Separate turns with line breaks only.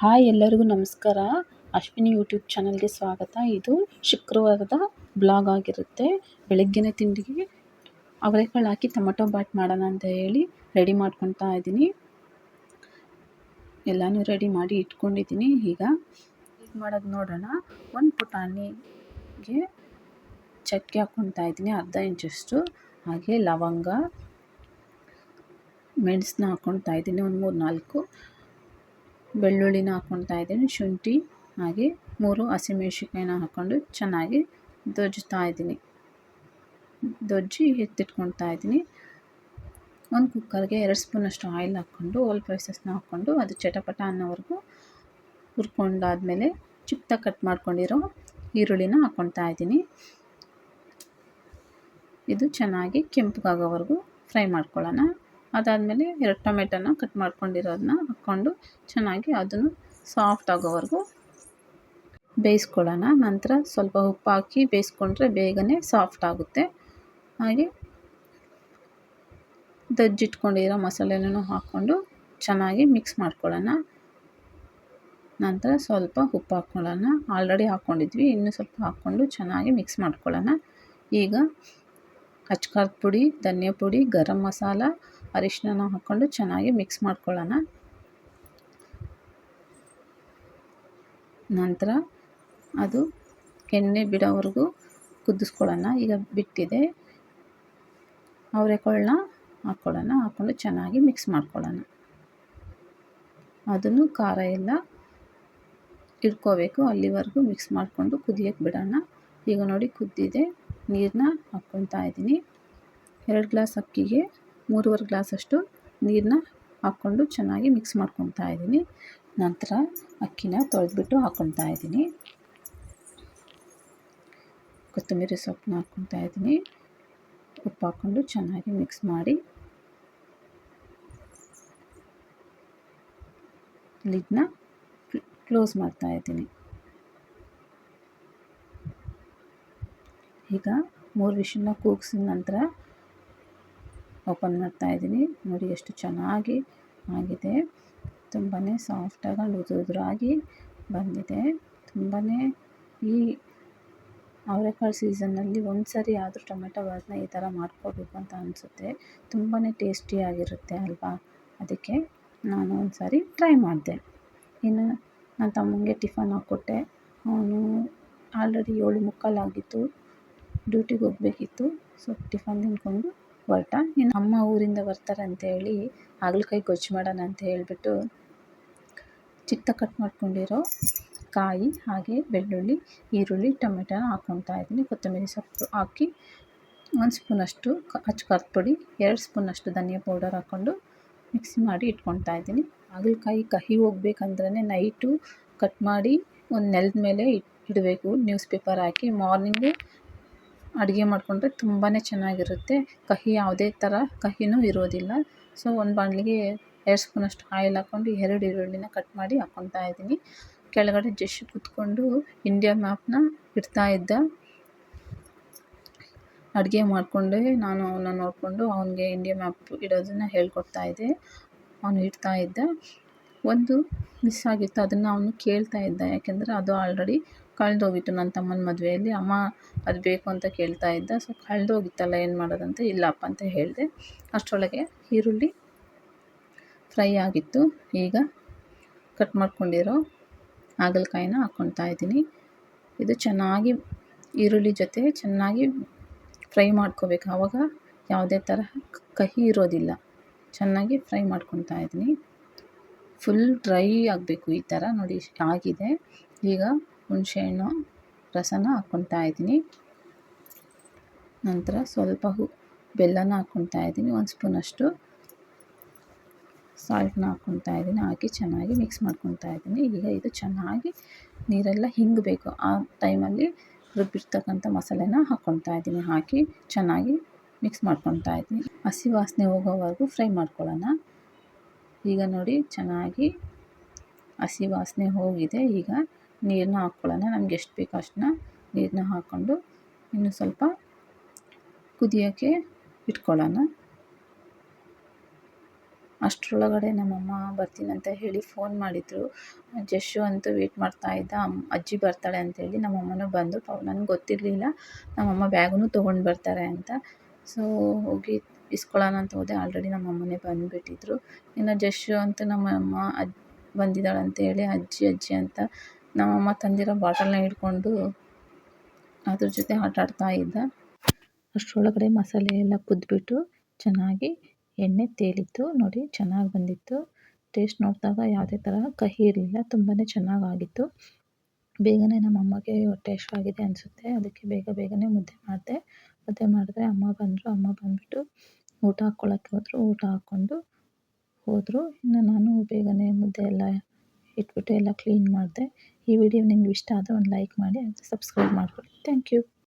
Hi ಎಲ್ಲರಿಗೂ ನಮಸ್ಕಾರ. Ashwini YouTube ಚಾನಲ್ಗೆ ಸ್ವಾಗತ. ಇದು ಶುಕ್ರವಾರದ ಬ್ಲಾಗ್ ಆಗಿರುತ್ತೆ. ಬೆಳಗ್ಗಿನ ತಿಂಡಿಗೆ ಅವರೆಕಾಳು ಹಾಕಿ ಟೊಮೊಟೊ ಬಾಟ್ ಮಾಡೋಣ ಅಂತ ಹೇಳಿ ರೆಡಿ ಮಾಡ್ಕೊತಾ ಇದ್ದೀನಿ. ಎಲ್ಲನೂ ರೆಡಿ ಮಾಡಿ ಇಟ್ಕೊಂಡಿದ್ದೀನಿ. ಈಗ ಈಗ ಮಾಡೋದು ನೋಡೋಣ. ಒಂದು ಪುಟಾಣಿಗೆ ಚಕ್ಕೆ ಹಾಕ್ಕೊತಾ ಇದ್ದೀನಿ, ಅರ್ಧ ಇಂಚಷ್ಟು. ಹಾಗೆ ಲವಂಗ, ಮೆಣಸನ್ನ ಹಾಕ್ಕೊಳ್ತಾ ಇದ್ದೀನಿ, ಒಂದು ಮೂರು ನಾಲ್ಕು ಬೆಳ್ಳುಳ್ಳಿನ ಹಾಕ್ಕೊಳ್ತಾ ಇದ್ದೀನಿ, ಶುಂಠಿ, ಹಾಗೆ ಮೂರು ಹಸಿಮೆಣ್ಸಿನ್ಕಾಯಿನ ಹಾಕ್ಕೊಂಡು ಚೆನ್ನಾಗಿ ದೊಜ್ತಾ ಇದ್ದೀನಿ. ದೊಜ್ಜಿ ಎತ್ತಿಟ್ಕೊಳ್ತಾ ಇದ್ದೀನಿ. ಒಂದು ಕುಕ್ಕರ್ಗೆ ಎರಡು ಸ್ಪೂನಷ್ಟು ಆಯಿಲ್ ಹಾಕ್ಕೊಂಡು ಓಲ್ ಪ್ರೈಸಸ್ನ ಹಾಕ್ಕೊಂಡು, ಅದು ಚಟಪಟ ಅನ್ನೋವರೆಗೂ ಹುರ್ಕೊಂಡಾದಮೇಲೆ ಚಿಕ್ಕದಾಗಿ ಕಟ್ ಮಾಡ್ಕೊಂಡಿರೋ ಈರುಳ್ಳಿನ ಹಾಕ್ಕೊಳ್ತಾ ಇದ್ದೀನಿ. ಇದು ಚೆನ್ನಾಗಿ ಕೆಂಪಗಾಗೋವರೆಗೂ ಫ್ರೈ ಮಾಡ್ಕೊಳ್ಳೋಣ. ಅದಾದಮೇಲೆ ಎರಡು ಟೊಮೆಟೋನ ಕಟ್ ಮಾಡ್ಕೊಂಡಿರೋದನ್ನ ಹಾಕ್ಕೊಂಡು ಚೆನ್ನಾಗಿ ಅದನ್ನು ಸಾಫ್ಟ್ ಆಗೋವರೆಗೂ ಬೇಯಿಸ್ಕೊಳ್ಳೋಣ. ನಂತರ ಸ್ವಲ್ಪ ಉಪ್ಪು ಹಾಕಿ ಬೇಯಿಸ್ಕೊಂಡ್ರೆ ಬೇಗನೆ ಸಾಫ್ಟ್ ಆಗುತ್ತೆ. ಹಾಗೆ ದಜ್ಜಿಟ್ಕೊಂಡಿರೋ ಮಸಾಲೆನೂ ಹಾಕ್ಕೊಂಡು ಚೆನ್ನಾಗಿ ಮಿಕ್ಸ್ ಮಾಡ್ಕೊಳ್ಳೋಣ. ನಂತರ ಸ್ವಲ್ಪ ಉಪ್ಪು ಹಾಕ್ಕೊಳ್ಳೋಣ. ಆಲ್ರೆಡಿ ಹಾಕ್ಕೊಂಡಿದ್ವಿ, ಇನ್ನೂ ಸ್ವಲ್ಪ ಹಾಕ್ಕೊಂಡು ಚೆನ್ನಾಗಿ ಮಿಕ್ಸ್ ಮಾಡ್ಕೊಳ್ಳೋಣ. ಈಗ ಅಚ್ಕಾರದ ಪುಡಿ ಧನಿಯಾ ಪುಡಿ ಗರಂ ಮಸಾಲ ಅರಿಶಿನ ಹಾಕ್ಕೊಂಡು ಚೆನ್ನಾಗಿ ಮಿಕ್ಸ್ ಮಾಡ್ಕೊಳ್ಳೋಣ. ನಂತರ ಅದು ಎಣ್ಣೆ ಬಿಡೋವರೆಗೂ ಕುದಿಸ್ಕೊಳ್ಳೋಣ. ಈಗ ಬಿಟ್ಟಿದೆ. ಅವರೆಕಾಳನ್ನ ಹಾಕ್ಕೊಳ್ಳೋಣ. ಹಾಕ್ಕೊಂಡು ಚೆನ್ನಾಗಿ ಮಿಕ್ಸ್ ಮಾಡ್ಕೊಳ್ಳೋಣ. ಅದನ್ನು ಖಾರ ಎಲ್ಲ ಇಟ್ಕೋಬೇಕು. ಅಲ್ಲಿವರೆಗೂ ಮಿಕ್ಸ್ ಮಾಡಿಕೊಂಡು ಕುದಿಯೋಕ್ಕೆ ಬಿಡೋಣ. ಈಗ ನೋಡಿ ಕುದ್ದಿದೆ. ನೀರನ್ನ ಹಾಕ್ಕೊತಾ ಇದ್ದೀನಿ. ಎರಡು ಗ್ಲಾಸ್ ಅಕ್ಕಿಗೆ ಮೂರುವರೆ ಗ್ಲಾಸಷ್ಟು ನೀರನ್ನ ಹಾಕ್ಕೊಂಡು ಚೆನ್ನಾಗಿ ಮಿಕ್ಸ್ ಮಾಡ್ಕೊತಾ ಇದ್ದೀನಿ. ನಂತರ ಅಕ್ಕಿನ ತೊಳೆದ್ಬಿಟ್ಟು ಹಾಕ್ಕೊತಾ ಇದ್ದೀನಿ. ಕೊತ್ತಂಬರಿ ಸೊಪ್ಪನ್ನ ಹಾಕ್ಕೊತಾ ಇದ್ದೀನಿ. ಉಪ್ಪು ಹಾಕ್ಕೊಂಡು ಚೆನ್ನಾಗಿ ಮಿಕ್ಸ್ ಮಾಡಿ. ಲಿಡ್ನ ಕ್ಲೋಸ್ ಮಾಡ್ತಾ ಇದ್ದೀನಿ. ಈಗ ಮೂರು ವಿಷನ್ನ ಕೂಗಿಸಿದ ನಂತರ ಓಪನ್ ಮಾಡ್ತಾ ಇದ್ದೀನಿ. ನೋಡಿ ಎಷ್ಟು ಚೆನ್ನಾಗಿ ಆಗಿದೆ. ತುಂಬಾ ಸಾಫ್ಟಾಗಿ ಉದುರಾಗಿ ಬಂದಿದೆ. ತುಂಬಾ ಈ ಅವರೆಕಾಳು ಸೀಸನ್ನಲ್ಲಿ ಒಂದು ಸರಿ ಆದರೂ ಟೊಮೆಟೊ ಬಾತನ್ನ ಈ ಥರ ಮಾಡ್ಕೋಬೇಕು ಅಂತ ಅನಿಸುತ್ತೆ. ತುಂಬಾ ಟೇಸ್ಟಿಯಾಗಿರುತ್ತೆ ಅಲ್ವಾ? ಅದಕ್ಕೆ ನಾನು ಒಂದು ಸಾರಿ ಟ್ರೈ ಮಾಡಿದೆ. ಇನ್ನು ನನ್ನ ತಮ್ಮಂಗೆ ಟಿಫನ್ ಹಾಕ್ಕೊಟ್ಟೆ. ಅವನು ಆಲ್ರೆಡಿ ಏಳು ಮುಕ್ಕಾಲಾಗಿತ್ತು. ಡ್ಯೂಟಿಗೆ ಹೋಗಬೇಕಿತ್ತು. ಸೊ ಟಿಫನ್ ತಿಂದ್ಕೊಂಡು ಹೊರಟ. ಇನ್ನು ಅಮ್ಮ ಊರಿಂದ ಬರ್ತಾರೆ ಅಂತೇಳಿ ಹಾಗಲಕಾಯಿ ಗೊಜ್ಜು ಮಾಡೋಣ ಅಂತ ಹೇಳಿಬಿಟ್ಟು ಚಿತ್ತ ಕಟ್ ಮಾಡ್ಕೊಂಡಿರೋ ಕಾಯಿ, ಹಾಗೆ ಬೆಳ್ಳುಳ್ಳಿ, ಈರುಳ್ಳಿ, ಟೊಮೆಟೊ ಹಾಕ್ಕೊತಾ ಇದ್ದೀನಿ. ಕೊತ್ತಂಬರಿ ಸೊಪ್ಪು ಹಾಕಿ ಒಂದು ಸ್ಪೂನಷ್ಟು ಅಷ್ಟು ಖಾರದ ಪುಡಿ ಎರಡು ಸ್ಪೂನಷ್ಟು ಧನಿಯಾ ಪೌಡರ್ ಹಾಕ್ಕೊಂಡು ಮಿಕ್ಸಿ ಮಾಡಿ ಇಟ್ಕೊತಾ ಇದ್ದೀನಿ. ಹಾಗಲಕಾಯಿ ಕಹಿ ಹೋಗ್ಬೇಕಂದ್ರೆ ನೈಟು ಕಟ್ ಮಾಡಿ ಒಂದು ನೆಲದ ಮೇಲೆ ಇಡಬೇಕು. ನ್ಯೂಸ್ ಪೇಪರ್ ಹಾಕಿ ಮಾರ್ನಿಂಗು ಅಡುಗೆ ಮಾಡಿಕೊಂಡ್ರೆ ತುಂಬಾ ಚೆನ್ನಾಗಿರುತ್ತೆ. ಕಹಿ ಯಾವುದೇ ಥರ ಕಹಿನೂ ಇರೋದಿಲ್ಲ. ಸೊ ಒಂದು ಬಾಣಲಿಗೆ ಎರಡು ಸ್ಪೂನಷ್ಟು ಆಯಿಲ್ ಹಾಕ್ಕೊಂಡು ಎರಡು ಈರುಳ್ಳಿನ ಕಟ್ ಮಾಡಿ ಹಾಕ್ಕೊತಾ ಇದ್ದೀನಿ. ಕೆಳಗಡೆ ಜಸ್ಟ್ ಕುತ್ಕೊಂಡು ಇಂಡಿಯಾ ಮ್ಯಾಪ್ನ ಇಡ್ತಾ ಇದ್ದ ಅಡುಗೆ ಮಾಡಿಕೊಂಡೆ. ನಾನು ಅವನ್ನ ನೋಡಿಕೊಂಡು ಅವನಿಗೆ ಇಂಡಿಯಾ ಮ್ಯಾಪ್ ಇಡೋದನ್ನು ಹೇಳ್ಕೊಡ್ತಾ ಇದ್ದೆ. ಅವನು ಇಡ್ತಾ ಇದ್ದ. ಒಂದು ಮಿಸ್ ಆಗಿತ್ತು. ಅದನ್ನು ಅವನು ಕೇಳ್ತಾ ಇದ್ದ. ಯಾಕೆಂದರೆ ಅದು ಆಲ್ರೆಡಿ ಕಳೆದೋಗಿತ್ತು ನನ್ನ ತಮ್ಮನ ಮದುವೆಯಲ್ಲಿ. ಅಮ್ಮ ಅದು ಬೇಕು ಅಂತ ಕೇಳ್ತಾ ಇದ್ದ. ಸೊ ಕಳೆದೋಗಿತ್ತಲ್ಲ, ಏನು ಮಾಡೋದಂತ? ಇಲ್ಲಪ್ಪ ಅಂತ ಹೇಳಿದೆ. ಅಷ್ಟರೊಳಗೆ ಈರುಳ್ಳಿ ಫ್ರೈ ಆಗಿತ್ತು. ಈಗ ಕಟ್ ಮಾಡ್ಕೊಂಡಿರೋ ಹಾಗಲಕಾಯಿನ ಹಾಕ್ಕೊಳ್ತಾ ಇದ್ದೀನಿ. ಇದು ಚೆನ್ನಾಗಿ ಈರುಳ್ಳಿ ಜೊತೆ ಚೆನ್ನಾಗಿ ಫ್ರೈ ಮಾಡ್ಕೋಬೇಕು. ಆವಾಗ ಯಾವುದೇ ತರಹ ಕಹಿ ಇರೋದಿಲ್ಲ. ಚೆನ್ನಾಗಿ ಫ್ರೈ ಮಾಡ್ಕೊತಾ ಇದ್ದೀನಿ. ಫುಲ್ ಡ್ರೈ ಆಗಬೇಕು ಈ ಥರ. ನೋಡಿ, ಆಗಿದೆ. ಈಗ ಹುಣಸೆಹಣ್ಣು ರಸನ ಹಾಕ್ಕೊತಾ ಇದ್ದೀನಿ. ನಂತರ ಸ್ವಲ್ಪ ಹು, ಬೆಲ್ಲನ ಹಾಕ್ಕೊತಾ ಇದ್ದೀನಿ, ಒಂದು ಸ್ಪೂನಷ್ಟು ಸಾಲ್ಟ್ನ ಹಾಕ್ಕೊತಾ ಇದ್ದೀನಿ, ಹಾಕಿ ಚೆನ್ನಾಗಿ ಮಿಕ್ಸ್ ಮಾಡ್ಕೊತಾ ಇದ್ದೀನಿ. ಈಗ ಇದು ಚೆನ್ನಾಗಿ ನೀರೆಲ್ಲ ಹಿಂಗಬೇಕು. ಆ ಟೈಮಲ್ಲಿ ರುಬ್ಬಿರ್ತಕ್ಕಂಥ ಮಸಾಲೆನ ಹಾಕ್ಕೊತಾ ಇದ್ದೀನಿ, ಹಾಕಿ ಚೆನ್ನಾಗಿ ಮಿಕ್ಸ್ ಮಾಡ್ಕೊತಾ ಇದ್ದೀನಿ. ಹಸಿ ವಾಸನೆ ಹೋಗೋವರೆಗೂ ಫ್ರೈ ಮಾಡ್ಕೊಳ್ಳೋಣ. ಈಗ ನೋಡಿ, ಚೆನ್ನಾಗಿ ಹಸಿ ವಾಸನೆ ಹೋಗಿದೆ. ಈಗ ನೀರನ್ನ ಹಾಕ್ಕೊಳ್ಳೋಣ ನಮ್ಗೆ ಎಷ್ಟು ಬೇಕು ಅಷ್ಟನ್ನ ನೀರನ್ನ ಹಾಕ್ಕೊಂಡು ಇನ್ನು ಸ್ವಲ್ಪ ಕುದಿಯೋಕ್ಕೆ ಇಟ್ಕೊಳ್ಳೋಣ. ಅಷ್ಟರೊಳಗಡೆ ನಮ್ಮಮ್ಮ ಬರ್ತೀನಂತ ಹೇಳಿ ಫೋನ್ ಮಾಡಿದರು. ಜಶು ಅಂತೂ ವೇಟ್ ಮಾಡ್ತಾ ಇದ್ದ ಅಜ್ಜಿ ಬರ್ತಾಳೆ ಅಂತೇಳಿ ನಮ್ಮಮ್ಮನೂ ಬಂದು ನನಗೆ ಗೊತ್ತಿರಲಿಲ್ಲ, ನಮ್ಮಮ್ಮ ಬ್ಯಾಗನ್ನು ತೊಗೊಂಡು ಬರ್ತಾರೆ ಅಂತ. ಸೊ ಹೋಗಿ ಇಸ್ಕೊಳ್ಳೋಣ ಅಂತ ಹೋದೆ ಆಲ್ರೆಡಿ ನಮ್ಮಮ್ಮನೇ ಬಂದುಬಿಟ್ಟಿದ್ರು. ಇನ್ನು ಜಶು ಅಂತೂ ನಮ್ಮಮ್ಮ ಅಜ್ ಬಂದಿದ್ದಾಳೆ ಅಂತೇಳಿ ಅಜ್ಜಿ ಅಜ್ಜಿ ಅಂತ ನಮ್ಮಮ್ಮ ತಂದಿರೋ ಬಾಟಲ್ನ ಹಿಡ್ಕೊಂಡು ಅದ್ರ ಜೊತೆ ಆಟ ಆಡ್ತಾ ಇದ್ದ. ಅಷ್ಟರೊಳಗಡೆ ಮಸಾಲೆ ಎಲ್ಲ ಕುದ್ಬಿಟ್ಟು ಚೆನ್ನಾಗಿ ಎಣ್ಣೆ ತೇಲಿತ್ತು. ನೋಡಿ, ಚೆನ್ನಾಗಿ ಬಂದಿತ್ತು. ಟೇಸ್ಟ್ ನೋಡಿದಾಗ ಯಾವುದೇ ಥರ ಕಹಿ ಇರಲಿಲ್ಲ. ತುಂಬಾ ಚೆನ್ನಾಗಾಗಿತ್ತು. ಬೇಗನೆ ನಮ್ಮ ಅಮ್ಮಗೆ ಹೊಟ್ಟೆ ಆಗಿದೆ ಅನಿಸುತ್ತೆ. ಅದಕ್ಕೆ ಬೇಗ ಬೇಗನೆ ಮುದ್ದೆ ಮಾಡಿದೆ. ಮುದ್ದೆ ಮಾಡಿದ್ರೆ ಅಮ್ಮ ಬಂದರು. ಅಮ್ಮ ಬಂದುಬಿಟ್ಟು ಊಟ ಹಾಕ್ಕೊಳ್ಳೋಕ್ಕೆ ಹೋದರು. ಊಟ ಹಾಕ್ಕೊಂಡು ಹೋದರು. ಇನ್ನು ನಾನು ಬೇಗನೆ ಮುದ್ದೆ ಎಲ್ಲ ಇಟ್ಬಿಟ್ಟು ಎಲ್ಲ ಕ್ಲೀನ್ ಮಾಡಿದೆ. ಈ ವಿಡಿಯೋ ನಿಮ್ಗೆ ಇಷ್ಟ ಆದರೆ ಒಂದು ಲೈಕ್ ಮಾಡಿ ಸಬ್ಸ್ಕ್ರೈಬ್ ಮಾಡಿಕೊಡಿ ಥ್ಯಾಂಕ್ ಯು